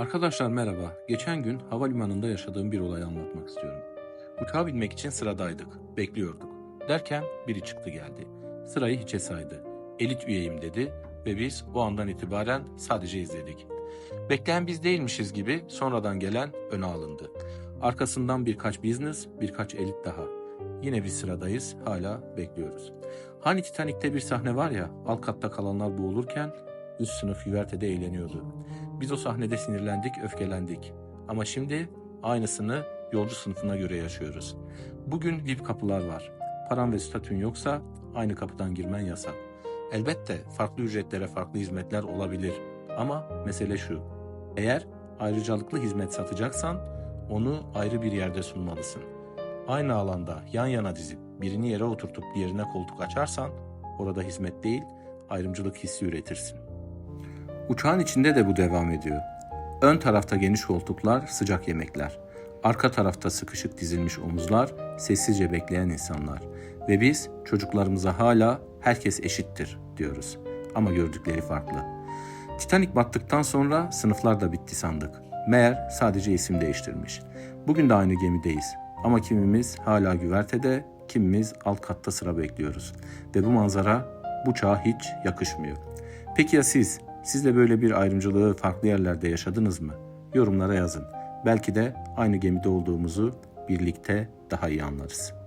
Arkadaşlar merhaba. Geçen gün havalimanında yaşadığım bir olayı anlatmak istiyorum. Uçağa binmek için sıradaydık. Bekliyorduk. Derken biri çıktı geldi. Sırayı hiçe saydı. Elit üyeyim dedi ve biz o andan itibaren sadece izledik. Bekleyen biz değilmişiz gibi sonradan gelen öne alındı. Arkasından birkaç business, birkaç elit daha. Yine bir sıradayız, hala bekliyoruz. Hani Titanik'te bir sahne var ya, alt katta kalanlar boğulurken üst sınıf güvertede eğleniyordu. Biz o sahnede sinirlendik, öfkelendik. Ama şimdi aynısını yolcu sınıfına göre yaşıyoruz. Bugün VIP kapılar var. Paran ve statün yoksa aynı kapıdan girmen yasak. Elbette farklı ücretlere farklı hizmetler olabilir. Ama mesele şu. Eğer ayrıcalıklı hizmet satacaksan onu ayrı bir yerde sunmalısın. Aynı alanda yan yana dizip birini yere oturtup diğerine koltuk açarsan orada hizmet değil ayrımcılık hissi üretirsin. Uçağın içinde de bu devam ediyor. Ön tarafta geniş koltuklar, sıcak yemekler. Arka tarafta sıkışık dizilmiş omuzlar, sessizce bekleyen insanlar. Ve biz çocuklarımıza hala herkes eşittir diyoruz. Ama gördükleri farklı. Titanic battıktan sonra sınıflar da bitti sandık. Meğer sadece isim değiştirmiş. Bugün de aynı gemideyiz. Ama kimimiz hala güvertede, kimimiz alt katta sıra bekliyoruz. Ve bu manzara bu çağa hiç yakışmıyor. Peki ya siz? Siz de böyle bir ayrımcılığı farklı yerlerde yaşadınız mı? Yorumlara yazın. Belki de aynı gemide olduğumuzu birlikte daha iyi anlarız.